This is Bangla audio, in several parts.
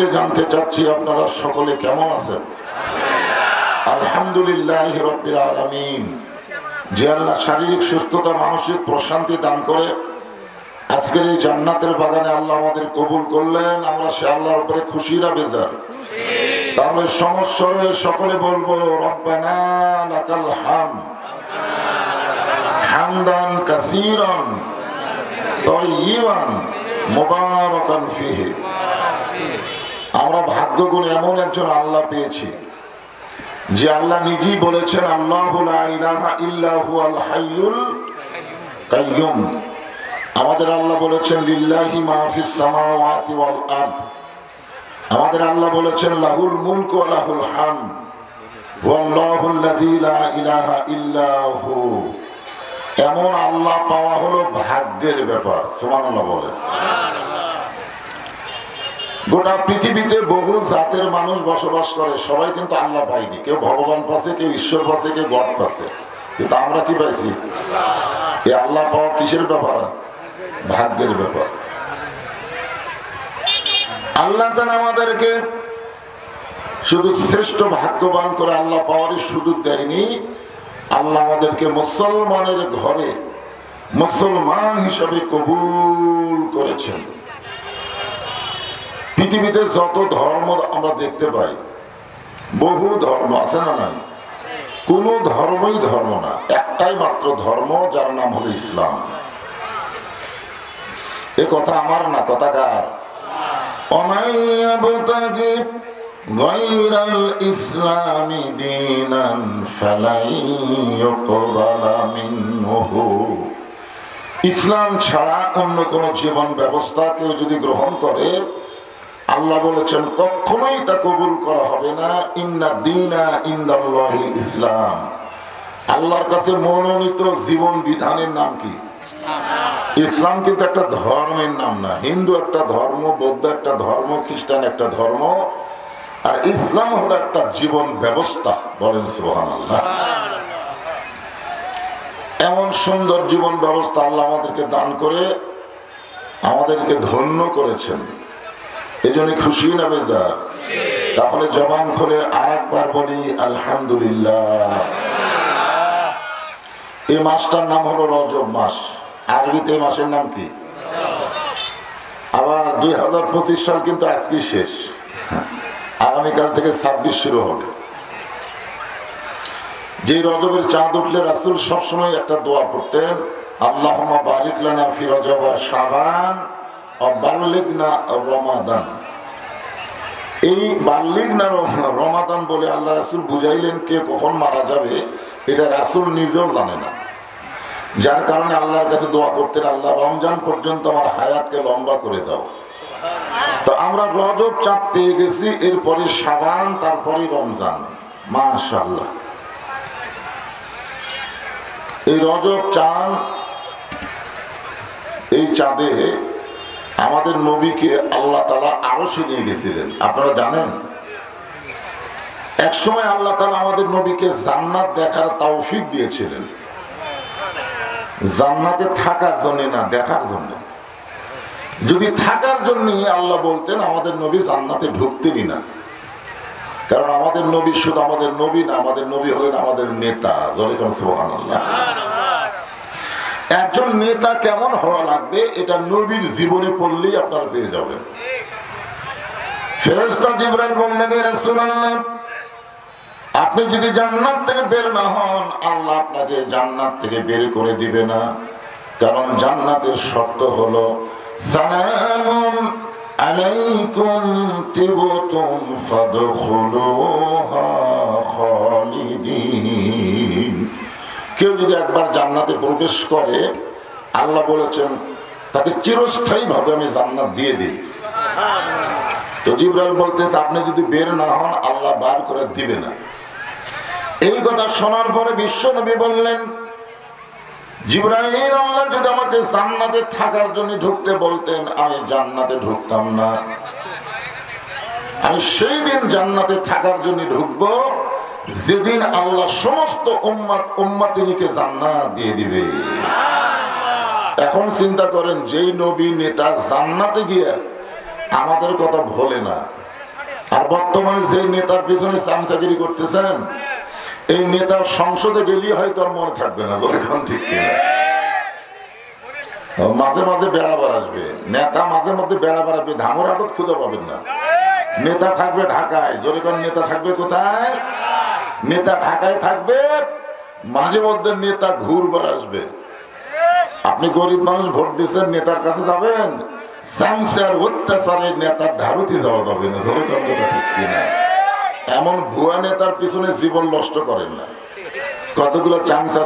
শুরুতে জানতে চাচ্ছি, আপনারা সকলে কেমন আছেন? আলহামদুলিল্লাহ আলামিন। যে আল্লাহ শারীরিক সুস্থতা, মানসিক প্রশান্তি দান করে, আজকের এই জান্নাতের বাগানে আল্লাহ আমাদের কবুল করলেন। আমরা সে আল্লাহর উপরে খুশিরা বেজার। তাহলে সমস্যরে সকলে বলব, রব্বানা লাকাল হাম। হামদান কাসীরান তয়্যিবান মুবারাকান ফিহি। আমরা ভাগ্য গুণে এমন একজন আল্লাহ পেয়েছি, যে আল্লাহ নিজেই বলেছেন, আল্লাহ আমাদের আল্লাহ বলেছেন আমাদের আল্লাহ বলেছেন, লাহুল মুলক ওয়া লাহুল হাম। লা ইলাহা এমন আল্লাহ পাওয়া হলো ভাগ্যের ব্যাপার, সুবহানাল্লাহ বলে গোটা পৃথিবীতে বহু জাতের মানুষ বসবাস করে, সবাই কিন্তু আল্লাহ পায়নি। কেউ ভগবান পাশে কেউ ঈশ্বর পাশে কেউ গড পাশে কিন্তু আমরা কি পাইছি? এই আল্লাহ পাওয়া কিসের ব্যাপার? ভাগ্যের ব্যাপার। আল্লাহ তান আমাদেরকে শুধু শ্রেষ্ঠ ভাগ্যবান করে আল্লাহ পাওয়ারই সুযোগ দেয়নি। আল্লাহ আমাদেরকে মুসলমানের ঘরে মুসলমান হিসাবে কবুল করেছেন। পৃথিবীতে যত ধর্ম আমরা দেখতে পাই বহু ধর্ম আছে না নাই কোন ধর্মই ধর্ম না একটাই মাত্র ধর্ম যার নাম হলো ইসলাম এ কথা আমার না কথা কার অমাইয়াবতাগি غير الإسلام دينا فلن يقبل منه ইসলাম ছাড়া অন্য কোন জীবন ব্যবস্থা কেউ যদি গ্রহণ করে আল্লাহ বলেছেন, কখনোই তা কবুল করা হবে না। ইন্না দিনা ইন্দাল্লাহিল ইসলাম। আল্লাহর কাছে মনোনীত জীবন বিধানের নাম কি? ইসলাম কিন্তু একটা ধর্মের নাম না। হিন্দু একটা ধর্ম, বৌদ্ধ একটা ধর্ম, খ্রিস্টান একটা ধর্ম। আর ইসলাম হলো একটা জীবন ব্যবস্থা, বলেন সুবহানাল্লাহ। এমন সুন্দর জীবন ব্যবস্থা আল্লাহ আমাদেরকে দান করে, আমাদেরকে ধন্য করেছেন। এই জন্য খুশি না বেজার? তাহলে জবান খুলে আর একবার বলি, আলহামদুলিল্লাহ। এই মাসটার নাম হলো রজব মাস। আরবিতে মাসের নাম কি? আবার দুই হাজার পঁচিশ সাল কিন্তু আজকে শেষ। আগামীকাল থেকে ছাব্বিশ শুরু হবে। যে রজবের চাঁদ উঠলে রাসুল সবসময় একটা দোয়া পড়তেন আল্লাহ বারিক লানা ফি সাবান বাল্লিক না রমাদান। এই বাল্লিক না রমাদান বলে আল্লাহ রাসুল বুঝাইলেন কে কখন মারা যাবে, এটা রাসুল নিজেও জানে না। যার কারণে আল্লাহর কাছে দোয়া করতেন আল্লাহ রমজান পর্যন্ত আমার হায়াতকে লম্বা করে দাও। তো আমরা রজব চাঁদ পেয়ে গেছি, এরপরে সাবান তারপরে রমজান। মাশাল্লাহ এই রজব চাঁদ, এই চাঁদে আমাদের নবীকে আল্লাহ তালা আরও নিয়ে গেছিলেন। আপনারা জানেন? এক সময় আল্লাহ তালা আমাদের নবীকে জান্নাত দেখার তৌফিক দিয়েছিলেন। জান্নাতে থাকার জন্য না, দেখার জন্য। যদি থাকার জন্য আল্লাহ বলতেন, আমাদের নবী জান্নাতে ঢুকতেনই না। কারণ আমাদের নবী শুধু আমাদের নবী না, আমাদের নবী হলেন আমাদের নেতা। জলিকাম সুবহানাল্লাহ। একজন নেতা কেমন হওয়া লাগবে, এটা নবীর জীবনে পড়লেই আপনারা পেয়ে যাবেন। আপনি যদি জান্নাত থেকে বের না হন, আল্লাহ আপনাকে জান্নাত থেকে বের করে দিবে না। কারণ জান্নাতের শর্ত হলো, সালামুন কেউ যদি একবার জান্নাতে প্রবেশ করে, আল্লাহ বলেছেন, তাকে চিরস্থায়ী ভাবে আমি জান্নাত দিয়ে দিই। তো জিব্রাইল বলতেছে, আপনি যদি বের না হন, আল্লাহ বার করে দিবে না। এই কথা শোনার পরে বিশ্ব নবী বললেন জিব্রাহিম আল্লাহ যদি আমাকে জান্নাতে থাকার জন্য ঢুকতে বলতেন, আমি জান্নাতে ঢুকতাম না। আমি সেই দিন জান্নাতে থাকার জন্য ঢুকবো যেদিন আল্লাহ সমস্ত উম্মাত উম্মাতিনীকে দিয়ে দিবে। এখন চিন্তা করেন, যেই নবী নেতা জান্নাতে গিয়ে আমাদের কথা ভোলে না, আর বর্তমানে যে নেতার পিছনে চামচাগিরি করতেছেন, এই নেতার সংসদে গেলেই হয়তো আর মনে থাকবে না এখন ঠিক মাঝে মাঝে বেড়াবার আসবে। নেতা মাঝে মধ্যে বেড়াবার আসবে ধামর আটত খুঁজে পাবেন না। নেতা থাকবে ঢাকায়, জোরে নেতা থাকবে কোথায়? নেতা ঢাকায় থাকবে, মাঝে মধ্যে নেতা ঘুরবার আসবে। আপনি গরিব মানুষ, ভোট দিচ্ছেন, নেতার কাছে যাবেন। এমন ভুয়া নেতার পিছনে জীবন নষ্ট করেন না। কতগুলো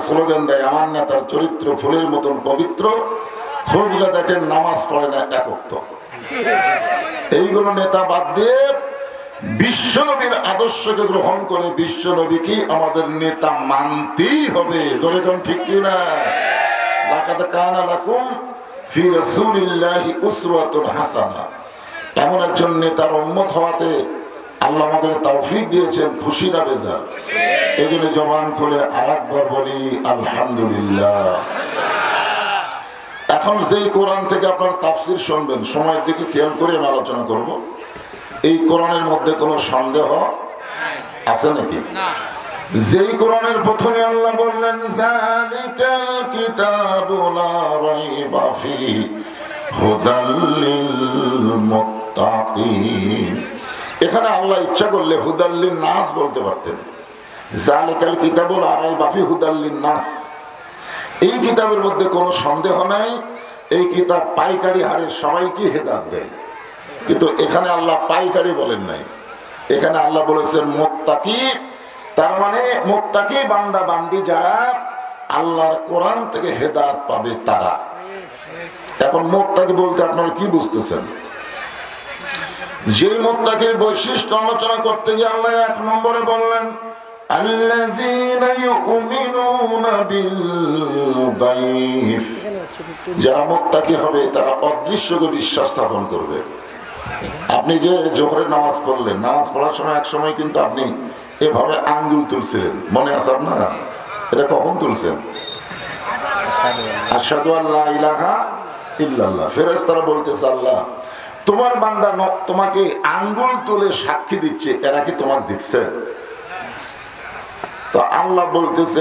স্লোগান দেয়, আমার নেতার চরিত্র ফুলের মতন পবিত্র নামাজ পড়ে না এইগুলো নেতা বাদ দিয়ে বিশ্বনবীর আদর্শকে গ্রহণ করে বিশ্বনবীকে আমাদের নেতা মানতেই হবে। ধরে কোন ঠিক কিনা? লাকাদ কানা লাকুম ফি রাসূলিল্লাহি উসওয়াতুন হাসানা। এমন একজন নেতার উম্মত হওয়াতে আল্লাহ আমাদের তৌফিক দিয়েছেন, খুশি না বেজার? এই জন্য জবান খুলে আর একবার বলি, আলহামদুলিল্লাহ। এখন যেই কোরআন থেকে আপনারা তাফসির শুনবেন, সময়ের দিকে খেয়াল করে আমি আলোচনা করব। এই কোরআনের মধ্যে কোনো সন্দেহ আছে নাকি? যেই কোরআনের প্রথমে আল্লাহ বললেন জালিকাল কিতাবু লা রাইবা ফি হুদাল মুত্তাকিন এখানে আল্লাহ ইচ্ছা করলে হুদাল্লিন নাস বলতে পারতেন। জালিকাল কিতাবুল লা রাইবা ফি হুদাল্লিন নাস এই কিতাবের মধ্যে কোনো সন্দেহ নাই। এই কিতাব পাইকারি হারে সবাইকে হেদার দেয়। কিন্তু এখানে আল্লাহ পাইকারি বলেন নাই। এখানে আল্লাহ বলেছেন, মোত্তাকি তার মানে মোত্তাকি বান্দা, বান্দি যারা আল্লাহর কোরআন থেকে হেদায়ত পাবে তারা। এখন মোত্তাকি বলতে আপনারা কি বুঝতেছেন? যে মোত্তাকির বৈশিষ্ট্য আলোচনা করতে গিয়ে আল্লাহ এক নম্বরে বললেন যারা মোত্তাকি হবে, তারা অদৃশ্যকে বিশ্বাস স্থাপন করবে। আপনি যে জোহরের নামাজ পড়লেন, নামাজ পড়ার সময় এক সময় কিন্তু আপনি এভাবে আঙ্গুল তুলছিলেন। মনে আছে আপনার? এটা কখন তুলছেন? তুলে দিচ্ছে, এরা কি দিচ্ছে তো আল্লাহ বলতেছে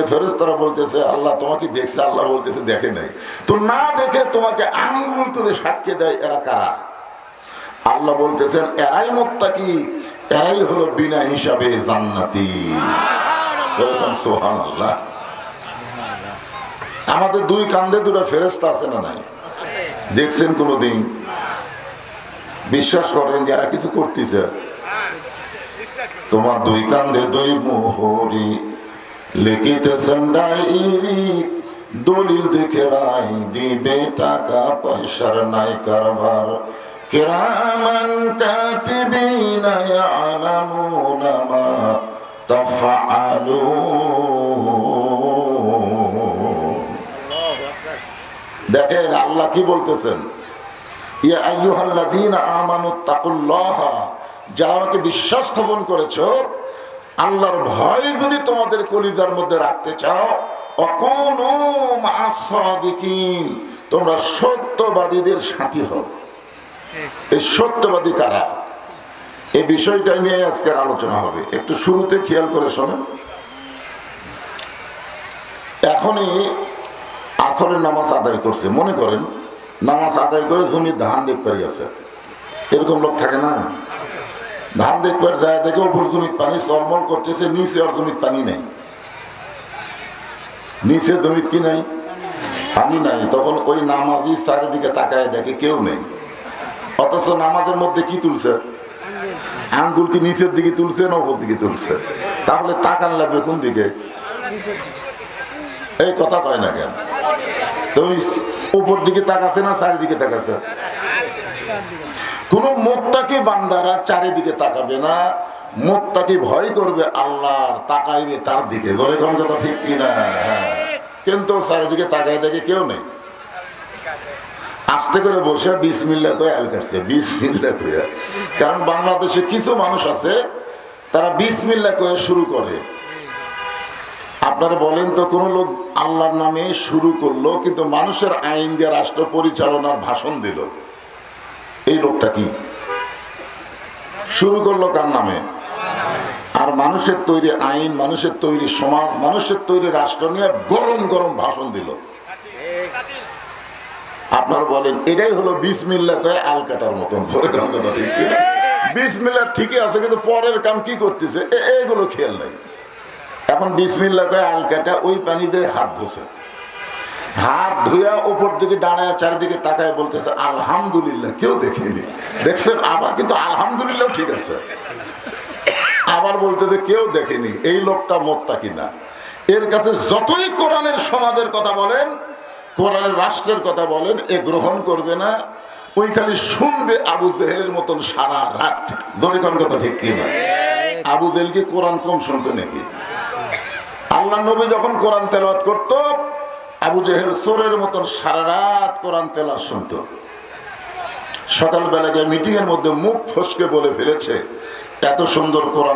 বলতেছে, আল্লাহ, তোমাকে দেখছে? আল্লাহ বলতেছে, দেখে নাই। তো না দেখে তোমাকে আঙ্গুল তুলে সাক্ষী দেয় এরা কারা? আল্লাহ বলতেছেন, এরাই মুক্তাকি এরাই হলো বিনা হিসাবে জান্নাতি। সোহান আল্লাহ আমাদের দুই কান্দে দুটো ফেরেস্তা আছে না নাই? দেখছেন কোনোদিন? বিশ্বাস করেন, যারা কিছু করতেছে, তোমার দুই কান্দে দুই মোহরি লিখিতেছেন দলিল দেখে রাই দিবে টাকা পয়সার নাই কারবার। কাতিবিনা ইয়ালামুনা মা তাফআলুন। দেখেন আল্লাহ কি বলতেছেন? ইয়া আইয়ুহাল্লাযীনা আমানুত্তাকুল্লাহা যারা আমাকে বিশ্বাস স্থাপন করেছ, আল্লাহর ভয় যদি তোমাদের কলিজার মধ্যে রাখতে চাও, অকোনো তোমরা সত্যবাদীদের সাথী হও। এই সত্যবাদী কারা? এই বিষয়টা নিয়ে আজকের আলোচনা হবে। একটু শুরুতে খেয়াল করে শোনেন। এখনই আসরের নামাজ আদায় করছে। মনে করেন, নামাজ আদায় করে জমির ধান দেখতে গেছে এরকম লোক থাকে না? ধান দেখবার যায়, দেখে উপর জমির পানি চলমল করতেছে, নিচে আর জমির পানি নেই। নিচে জমির কি নাই? পানি নাই। তখন ওই নামাজি চারিদিকে তাকায় দেখে কেউ নেই। অথচ নামাজের মধ্যে কি তুলছে? আঙ্গুল কি নিচের দিকে তুলছে না ওপর দিকে তুলছে। তাহলে তাকান লাগবে কোন দিকে? এই কথা কয় না কেন? তো ওই উপর দিকে তাকাছে না চারিদিকে তাকাছে? কোন মোত্তাকি বান্দারা চারিদিকে তাকাবে না। মোত্তাকি ভয় করবে আল্লাহর, তাকাইবে তার দিকে। ধরে কোন কথা ঠিক কিনা? হ্যাঁ। কিন্তু চারিদিকে তাকায় দেখে কেউ নেই। আস্তে করে বসে বিসমিল্লা করে আল কাটছে, বিসমিল্লা করে কারণ বাংলাদেশে কিছু মানুষ আছে, তারা বিসমিল্লা করে শুরু করে। আপনারা বলেন তো, কোন লোক আল্লাহর নামে শুরু করল, কিন্তু মানুষের আইন দিয়ে রাষ্ট্র পরিচালনার ভাষণ দিল। এই লোকটা কি? শুরু করল কার নামে? আর মানুষের তৈরি আইন, মানুষের তৈরি সমাজ, মানুষের তৈরি রাষ্ট্র নিয়ে গরম গরম ভাষণ দিল। আপনারা বলেন, এটাই হলো বিসমিল্লা কয়ে আল কাটার মতন বিসমিল্লা ঠিকই আছে, কিন্তু পরের কাম কি করতেছে? এগুলো খেয়াল নাই। এখন বিসমিল্লা কয়ে আল কাটা ওই পানি দিয়ে হাত ধুছে। হাত ধুয়া উপর দিকে দাঁড়ায় চারিদিকে তাকায় বলতেছে, আলহামদুলিল্লাহ। কেউ দেখেনি। দেখছেন আবার, কিন্তু আলহামদুলিল্লাহ ঠিক আছে। আবার বলতেছে কেউ দেখেনি, এই লোকটা মোত্তা কিনা এর কাছে যতই কোরআনের সমাজের কথা বলেন কোরআনের রাষ্ট্রের কথা বলেন, এ গ্রহণ করবে না। ওই খালি শুনবে আবু জেহেলের মতন সারা রাত। দরিকন কথা ঠিক কিনা আবু জেহেলকে কোরআন কম শুনছে নাকি? আল্লাহ নবী যখন কোরআন তেলাওয়াত করত, আবু জেহেল সোরের মতন সারা রাত কোরআন তেলাওয়াত শুনতো। সকালবেলা গিয়ে মিটিং এর মধ্যে মুখ ফসকে বলে ফেলেছে, এত সুন্দর কোরআন